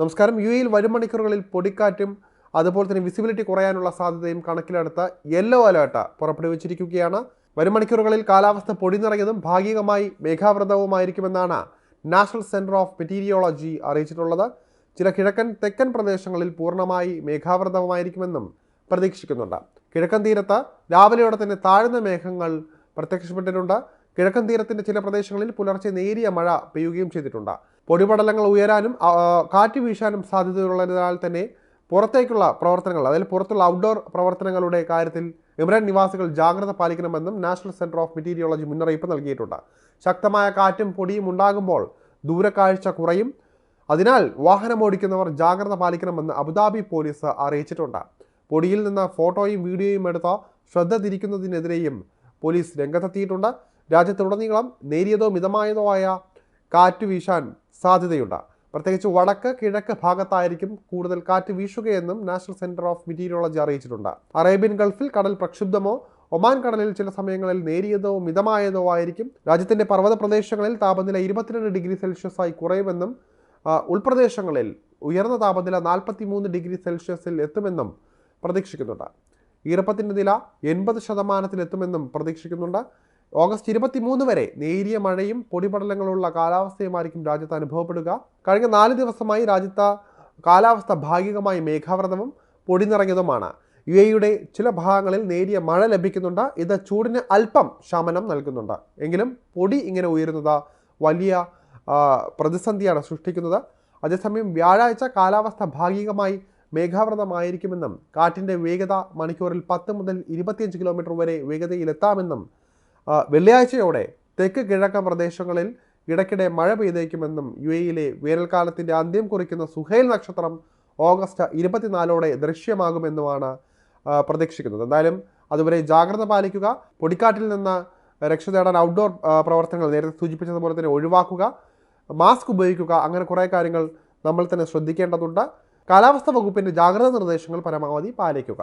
നമസ്കാരം. യു എയിൽ വരും മണിക്കൂറുകളിൽ പൊടിക്കാറ്റും അതുപോലെ തന്നെ വിസിബിലിറ്റി കുറയാനുള്ള സാധ്യതയും കണക്കിലെടുത്ത യെല്ലോ അലേർട്ട് പുറപ്പെടുവിച്ചിരിക്കുകയാണ്. വരും മണിക്കൂറുകളിൽ കാലാവസ്ഥ പൊടി നിറഞ്ഞതും ഭാഗികമായി മേഘാവൃതവുമായിരിക്കുമെന്നാണ് നാഷണൽ സെന്റർ ഓഫ് മെറ്റീരിയോളജി അറിയിച്ചിട്ടുള്ളത്. ചില കിഴക്കൻ തെക്കൻ പ്രദേശങ്ങളിൽ പൂർണമായി മേഘാവൃതമായിരിക്കുമെന്നും പ്രതീക്ഷിക്കുന്നുണ്ട്. കിഴക്കൻ തീരത്ത് രാവിലെയോടെ തന്നെ താഴ്ന്ന മേഘങ്ങൾ പ്രത്യക്ഷപ്പെട്ടിട്ടുണ്ട്. കിഴക്കൻ തീരത്തിന്റെ ചില പ്രദേശങ്ങളിൽ പുലർച്ചെ നേരിയ മഴ പെയ്യുകയും ചെയ്തിട്ടുണ്ട്. പൊടിപടലങ്ങൾ ഉയരാനും കാറ്റ് വീശാനും സാധ്യതയുള്ളതിനാൽ തന്നെ പുറത്തേക്കുള്ള പ്രവർത്തനങ്ങൾ അതായത് പുറത്തുള്ള ഔട്ട്ഡോർ പ്രവർത്തനങ്ങളുടെ കാര്യത്തിൽ ഇമ്രാൻ നിവാസികൾ ജാഗ്രത പാലിക്കണമെന്നും നാഷണൽ സെന്റർ ഓഫ് മെറ്റീരിയോളജി മുന്നറിയിപ്പ് നൽകിയിട്ടുണ്ട്. ശക്തമായ കാറ്റും പൊടിയും ഉണ്ടാകുമ്പോൾ ദൂരക്കാഴ്ച കുറയും. അതിനാൽ വാഹനമോടിക്കുന്നവർ ജാഗ്രത പാലിക്കണമെന്ന് അബുദാബി പോലീസ് അറിയിച്ചിട്ടുണ്ട്. പൊടിയിൽ നിന്ന് ഫോട്ടോയും വീഡിയോയും എടുത്ത ശ്രദ്ധ തിരിക്കുന്നതിനെതിരെയും പോലീസ് രംഗത്തെത്തിയിട്ടുണ്ട്. രാജ്യത്തുടനീളം നേരിയതോ മിതമായതോ ആയ കാറ്റ് വീശാൻ സാധ്യതയുണ്ട്. പ്രത്യേകിച്ച് വടക്ക് കിഴക്ക് ഭാഗത്തായിരിക്കും കൂടുതൽ കാറ്റ് വീശുകയെന്നും നാഷണൽ സെന്റർ ഓഫ് മെറ്റീരിയോളജി അറിയിച്ചിട്ടുണ്ട്. അറേബ്യൻ ഗൾഫിൽ കടൽ പ്രക്ഷുബ്ധമോ ഒമാൻ കടലിൽ ചില സമയങ്ങളിൽ നേരിയതോ മിതമായതോ ആയിരിക്കും. രാജ്യത്തിന്റെ പർവത പ്രദേശങ്ങളിൽ താപനില ഇരുപത്തിരണ്ട് ഡിഗ്രി സെൽഷ്യസ് ആയി കുറയുമെന്നും ഉൾപ്രദേശങ്ങളിൽ ഉയർന്ന താപനില നാൽപ്പത്തി മൂന്ന് ഡിഗ്രി സെൽഷ്യസിൽ എത്തുമെന്നും പ്രതീക്ഷിക്കുന്നുണ്ട്. ഈർപ്പത്തിന്റെ നില എൺപത് ശതമാനത്തിലെത്തുമെന്നും പ്രതീക്ഷിക്കുന്നുണ്ട്. ഓഗസ്റ്റ് ഇരുപത്തിമൂന്ന് വരെ നേരിയ മഴയും പൊടിപടലങ്ങളുള്ള കാലാവസ്ഥയുമായിരിക്കും രാജ്യത്ത് അനുഭവപ്പെടുക. കഴിഞ്ഞ നാല് ദിവസമായി രാജ്യത്ത് കാലാവസ്ഥ ഭാഗികമായി മേഘാവൃതവും പൊടി നിറഞ്ഞതുമാണ് യു എയുടെ ചില ഭാഗങ്ങളിൽ നേരിയ മഴ ലഭിക്കുന്നുണ്ട്. ഇത് ചൂടിന് അല്പം ശമനം നൽകുന്നുണ്ട്. എങ്കിലും പൊടി ഇങ്ങനെ ഉയരുന്നത് വലിയ പ്രതിസന്ധിയാണ് സൃഷ്ടിക്കുന്നത്. അതേസമയം വ്യാഴാഴ്ച കാലാവസ്ഥ ഭാഗികമായി മേഘാവൃതമായിരിക്കുമെന്നും കാറ്റിന്റെ വേഗത മണിക്കൂറിൽ പത്ത് മുതൽ ഇരുപത്തിയഞ്ച് കിലോമീറ്റർ വരെ വേഗതയിലെത്താമെന്നും വെള്ളിയാഴ്ചയോടെ തെക്ക് കിഴക്കൻ പ്രദേശങ്ങളിൽ ഇടയ്ക്കിടെ മഴ പെയ്തേക്കുമെന്നും യു എയിലെ വേനൽക്കാലത്തിന്റെ അന്ത്യം കുറിക്കുന്ന സുഹൈൽ നക്ഷത്രം ഓഗസ്റ്റ് ഇരുപത്തിനാലോടെ ദൃശ്യമാകുമെന്നുമാണ് പ്രതീക്ഷിക്കുന്നത്. എന്തായാലും അതുവരെ ജാഗ്രത പാലിക്കുക പൊടിക്കാറ്റിൽ നിന്ന് രക്ഷ നേടാൻ ഔട്ട്ഡോർ പ്രവർത്തനങ്ങൾ നേരത്തെ സൂചിപ്പിച്ചതുപോലെ തന്നെ ഒഴിവാക്കുക മാസ്ക് ഉപയോഗിക്കുക അങ്ങനെ കുറേ കാര്യങ്ങൾ നമ്മൾ തന്നെ ശ്രദ്ധിക്കേണ്ടതുണ്ട്. കാലാവസ്ഥാ വകുപ്പിന്റെ ജാഗ്രതാ നിർദ്ദേശങ്ങൾ പരമാവധി പാലിക്കുക.